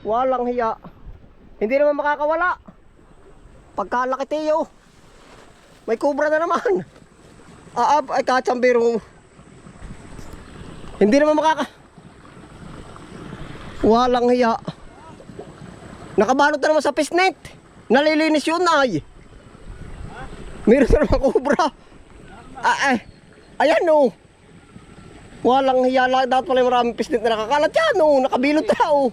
Walang hiya. Hindi naman makakawala. Pagkalaki Teo. May kubra na naman. Aab ay katsambiro. Hindi naman makaka... Walang hiya. Nakabalot na naman sa pisnet. Nalilinis yun ay. Meron na naman kubra. Ah, ay. Ayan no. Walang hiya lang. Dapat pala maraming pisnet na nakakalat yan no. Nakabilot na oh.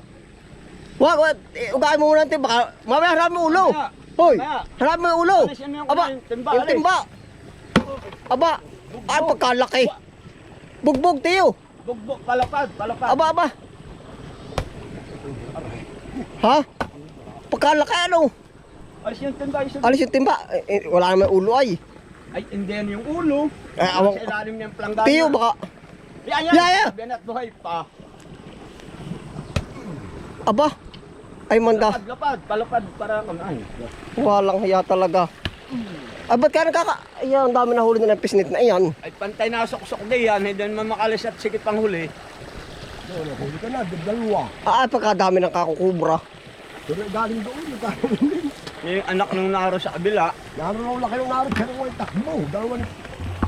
Wag, wag. Eh, ugahin mo muna natin. Baka mamaya harap mo ulo. Mamaya. Hoy, Mamaya. harap mo ulo. Alis yan yung Aba, yung timba, yung alis. timba. Aba, ay pagkalaki. Bugbog, Tiyo. Bugbog, palapad, palapad. Aba, aba. Ha? Pagkalaki ano? Alis yung timba, alis yung Alis yung timba. Eh, eh, wala naman ulo ay. Ay, hindi yan yung ulo. Eh, awang- Sa ilalim niyang planggana. Tiyo, baka... Yan, yan. Yeah, yeah. Sabihan at buhay pa. Aba. Ay, manda. Lapad, lapad, palapad, para kung ay. Walang hiya talaga. Ah, ba't ka nakaka... Ayan, ang dami na huli na ng pisnit na iyan. Ay, pantay na sok-sok din yan. Hindi naman makalis at sikit pang huli. Huli ka na, dalawa. Ah, ay, pagkadami ng kakukubra. Pero galing doon, nagkaroon din. Yung anak nung naro sa kabila. Naroon raw laki yung naroon, pero wala takbo. Dalawa ni,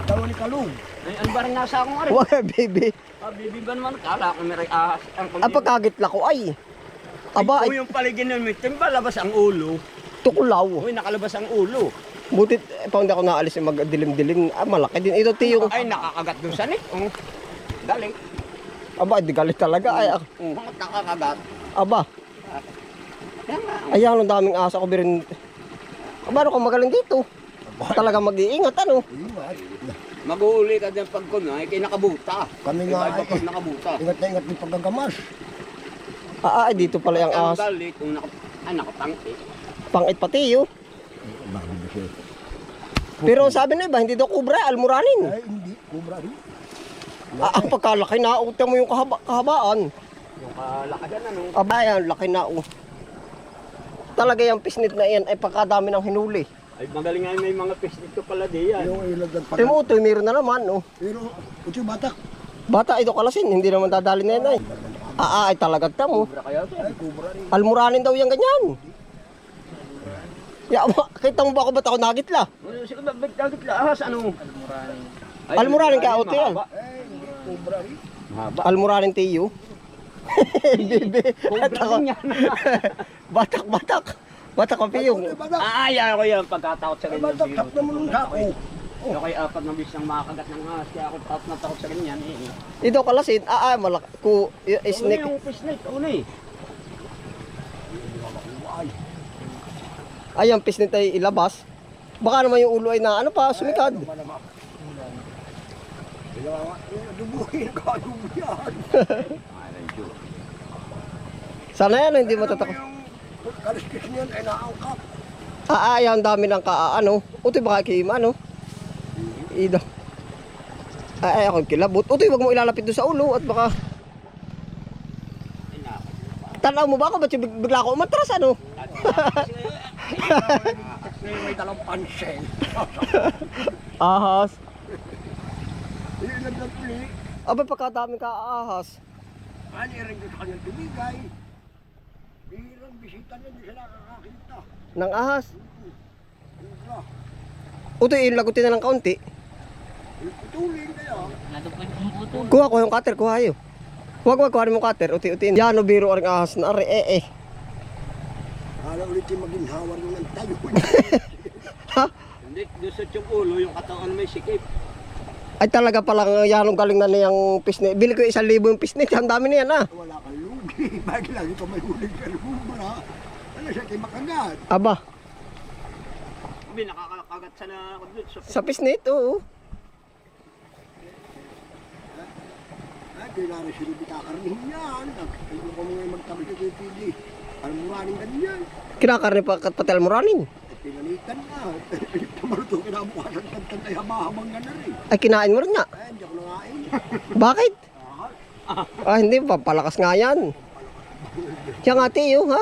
dalawa ni Kalong. Ay, ano ba rin nasa akong ari? Wala, baby. Ah, bibi ba naman? Kala ko may ahas. Ang Ah, pagkagitla ko ay. Aba, ay, yung paligid ng may timba, labas ang ulo. tuklaw. Uy, nakalabas ang ulo. Butit, eh, pa hindi ako naalis yung magdilim-dilim. Ah, malaki din. Ito, Tiyo. Ay, nakakagat dun sa net. Oh. Dali. Aba, di galit talaga. Ay, ah, Oh, bakit nakakagat? aba. Yan nga. Ayan, ang daming asa ko birin. Aba, ano ka magaling dito? Talaga mag-iingat, ano? Ingat. Mag-uuli ka din pag kuno, ay kinakabuta. Kami nga ay- pag nakabuta. Ingat na ingat yung pagkagamas. Ah, ay, dito pala yung Ang ahas. galit, kung naka, ah, nakapangti. Pangit pa, Tiyo. Bago na siya. Pero sabi na iba, hindi daw kubra, almuranin. Ay, hindi. Kubra rin. Ah, ang pagkalaki na, utang mo yung kahaba, kahabaan. Yung kalakadan, ano? Aba, yan, laki na, oh. Talaga yung pisnit na yan, ay pagkadami ng hinuli. Ay, magaling nga may mga fish dito pala di yan. Yung ilagad pa. Timo, ito, meron na naman, oh. Pero, ito batak. Bata, ito kalasin, hindi naman dadali na yan, ay. Ah, ah, ay talaga tamo. Almuranin daw yan ganyan. Ya, wa- kita mo ba ako ba't ako nagitla? Sige, ba't kagit lahas, ano? Ay, Almuranin ka, Ote. Almuranin tiyo. Bibi. Cobra At ako, din yan. batak, batak. Batak ang piyong. Ay. Ah, yan ako yan, pagkatakot sa Ay, ganyan. batak. Tak naman yung sako. Yung kay apat na bis nang makakagat ng ahas, kaya ako takot na takot sa ganyan. Eh. Ito kalasin, ah, ah, malaki. Ku, Ano snake. yung fish net? Ano eh? Ay, ang pisnit ay ilabas. Baka naman yung ulo ay na, ano pa, sumikad. eh, dubuhin ka. Sana yan, hindi matatakot. Kaliskis niyan ay naangkap. Ah, ah, yan, dami ng ka, ah, ano. Utoy baka kim, ano. Ida. Ay, ay, ako kilabot. Utoy, wag mo ilalapit doon sa ulo at baka... Tanaw mo ba ako? Ba't yung big- bigla ako umatras, ano? May dalang pansel. Ahas. Yung nagdapli, Aba, pagkadami ka ahas. ano rin ko sa kanyang tumigay. Birang bisita niya, hindi siya nakakakita. Ng ahas. Utoy, ilagutin na ng kaunti. Ituling kaya. Kuha ko yung cutter, kuha yun. Huwag, wag, kuha mo cutter. Uti, uti. Yan, no, biro ang ahas na are, eh, eh. Kala ulit yung maginhawar ng tayo. Hindi, dusot yung ulo, yung katawan may sikip. Ay talaga palang yan ang galing na niyang pisnit. Bili ko isang libo yung pisnit. Ang dami na yan ah. Wala kang lugi. Bakit lagi pa may huling ka ng kubra? Ano siya kayo makagat? Aba, Sabi, nakakagat sa na sa pisnit, oo. Kailangan sila bitakarnihin yan. Nagpilo ko mga magtabi sa KPD. Almuraning ganyan. Kinakarni pa kat patel moranin. At pinalitan na. Tumaruto kinabukasan tantan ay haba-habang gana rin. Ay kinain mo rin nga. Ay, hindi ako nangain. Bakit? Ah, hindi pa. Palakas nga yan. Siya nga tiyo, ha?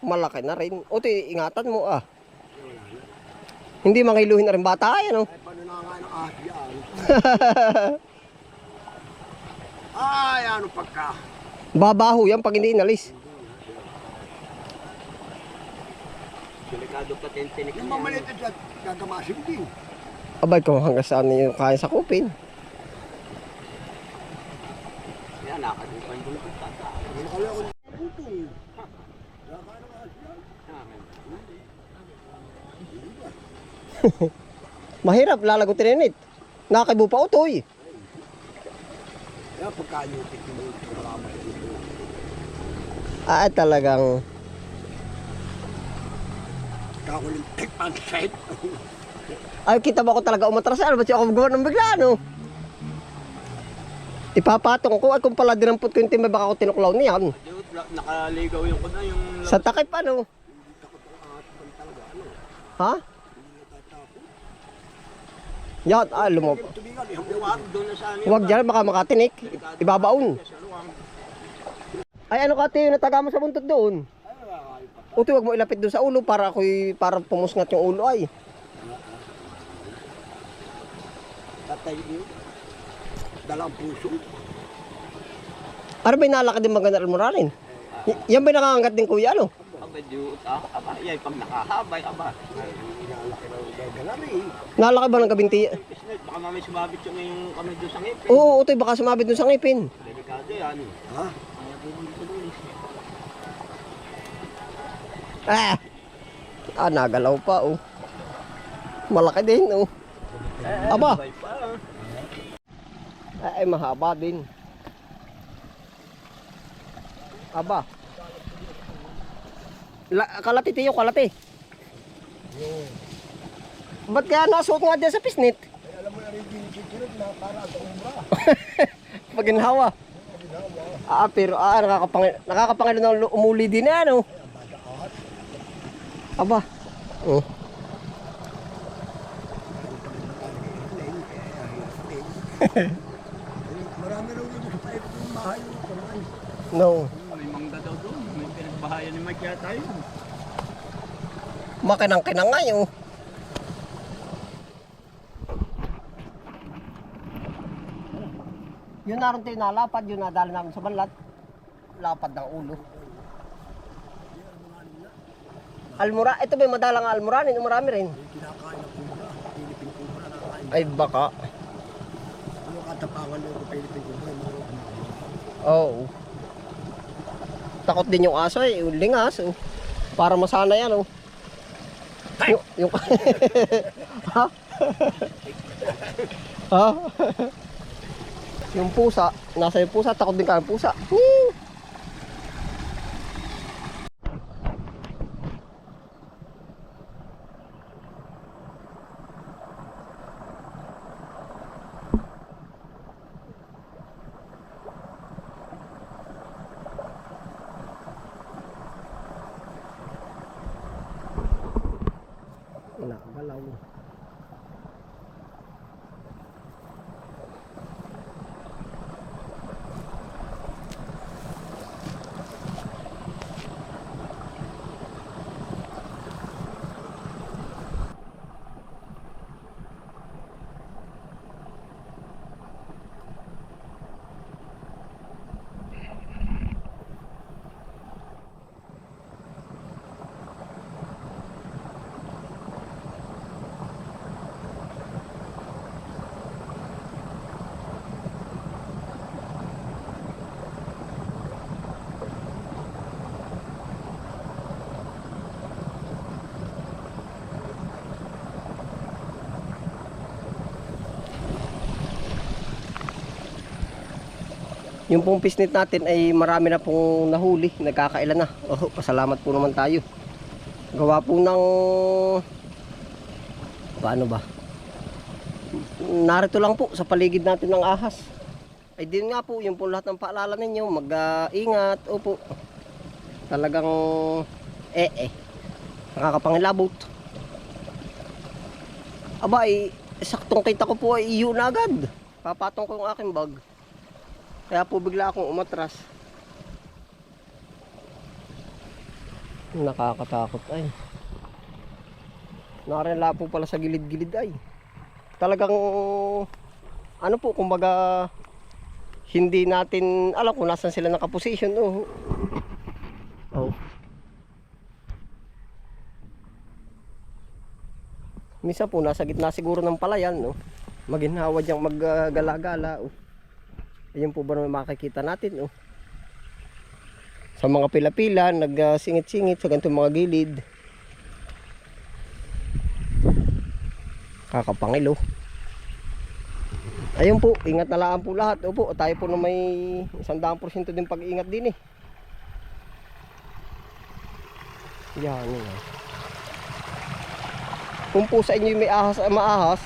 Malaki na rin. O, ingatan mo ah. Hindi mangiluhin na rin bata, ano? Ay, paano nangain ang ahas yan? Ay, ano pagka? Babaho yan pag hindi inalis. Delikado pa tintinik Yung mamalit at gagamasin din. Abay kung hanggang saan yung kaya sa kupin. Yan, nakadupan ko na pagkata. Ano kaya ako putong? Nakakaano nga siya? Mahirap lalagutin init. Nakakibo pa utoy. Kaya pagkanyupit mo yung programa dito. Ah, talagang Kakuling tekpan set. ay kita ba ako talaga umatras ano ba siya ako magawa ng bigla ano? Ipapatong ko ay kung pala dinampot ko yung timba baka ako tinuklaw niyan. Nakaligaw yung kuna yung... Sa takip ano? Ha? Yan, ah, lumab. Huwag dyan, baka makatinik. Ibabaon. Ay ano ka tiyo, nataga mo sa buntot doon. Uti, wag mo ilapit doon sa ulo para ako'y para pumusngat yung ulo ay. Tatay niyo. Dalang puso. Ano ba yung nalakad din maganda almoralin? Y- yan ba yung nakangat din kuya ano? Aba, dude, ah, aba, yan, pag nakahabay, aba. Nalakad ba ng gabinti? Pisnet, baka mamay sumabit yung yung kamay doon sa ngipin. Oo, utoy, baka sumabit doon sa ngipin. Delikado yan. Ha? Dulis. Ah! Ah, nagalaw pa oh. Malaki din oh. Aba, Sabay pa. ay mahaba din. Aba. La, kalati tiyo, kalati. Ba't kaya nasuot nga dyan sa pisnit? Ay, alam mo na rin dinikikirit na para sa umra. Pag ginhawa. Ah, pero ah, nakakapang nakakapangilo ng lu- umuli din na ano. Aba. Oh. Marami raw dito sa paip ng bahay. No. May mangga daw doon. May pinagbahayan ni Mike yata yun. Makinang kinang nga yun. Naroon tayo nalapad, yun nadali namin sa banlat. Lapad ng ulo. Almura, ito ba madalang almuranin? Marami rin. Ay baka. Ano katapangan ng Philippine kumakain. Oo. Takot din yung aso eh, yung lingas. Oh. Para masana yan oh. Yung, yung... ha? ha? yung pusa, nasa yung pusa, takot din ka pusa. Hmm. Yung pong pisnit natin ay marami na pong nahuli, nagkakailan na. Oh, pasalamat po naman tayo. Gawa po ng paano ba? Narito lang po sa paligid natin ng ahas. Ay din nga po, yung po lahat ng paalala ninyo, mag-ingat. Opo. Talagang eh eh. Nakakapangilabot. Aba, ay, saktong kita ko po ay iyo na agad. Papatong ko yung aking bag. Kaya po bigla akong umatras. Nakakatakot ay. Nakarela po pala sa gilid-gilid ay. Talagang ano po kumbaga hindi natin alam kung nasan sila nakaposition. Oh. Oh. Misa po, nasa gitna siguro ng palayan, no? Maginhawa diyang maggala-gala, oh. Ayun po ba naman makikita natin, oh. Sa mga pila-pila, nagsingit-singit sa ganitong mga gilid. Kakapangil. Ayun po, ingat na lang po lahat. Opo, tayo po na may isang daang porsyento din pag-iingat din eh. Yan, yan. Kung po sa inyo may ahas, maahas,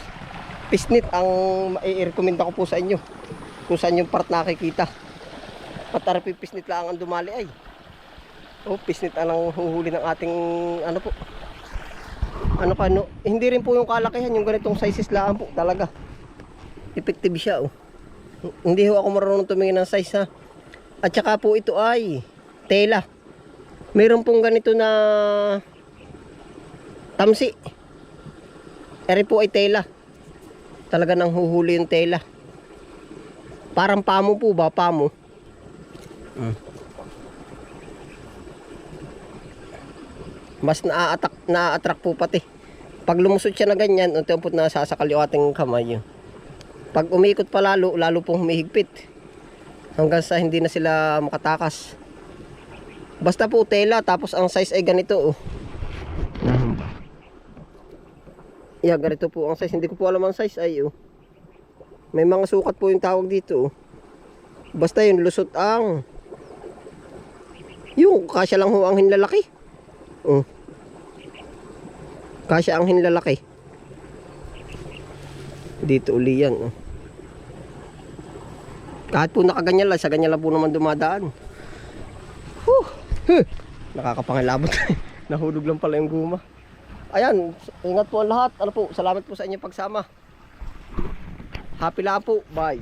pisnit ang i-recommend ko po sa inyo. Kung saan yung part nakikita. Patarapi pisnit lang ang dumali ay. Oh, pisnit ang huhuli ng ating ano po. Ano ka no? Hindi rin po yung kalakihan, yung ganitong sizes lang po talaga. Effective siya oh. Hindi ho ako marunong tumingin ng size ha. At saka po ito ay tela. Meron pong ganito na tamsi. Eri po ay tela. Talaga nang huhuli yung tela. Parang pamo po ba? Pamo. Mm. Mas na-attract, na-attract po pati. Pag lumusot siya na ganyan, unti po nasasakal yung ating kamay. Pag umikot pa lalo, lalo pong humihigpit. Hanggang sa hindi na sila makatakas. Basta po tela, tapos ang size ay ganito. Oh. Yeah, ganito po ang size. Hindi ko po alam ang size ay oh. May mga sukat po yung tawag dito. Basta yun, lusot ang yung kasya lang ho ang hinlalaki. Oh. Kasya ang hinlalaki. Dito uli yan. Oh. Kahit po nakaganyan lang, sa ganyan lang po naman dumadaan. Huh. Huh. Nakakapangilabot. Nahulog lang pala yung guma. Ayan, ingat po ang lahat. Ano po, salamat po sa inyong pagsama. Happy lang po. Bye.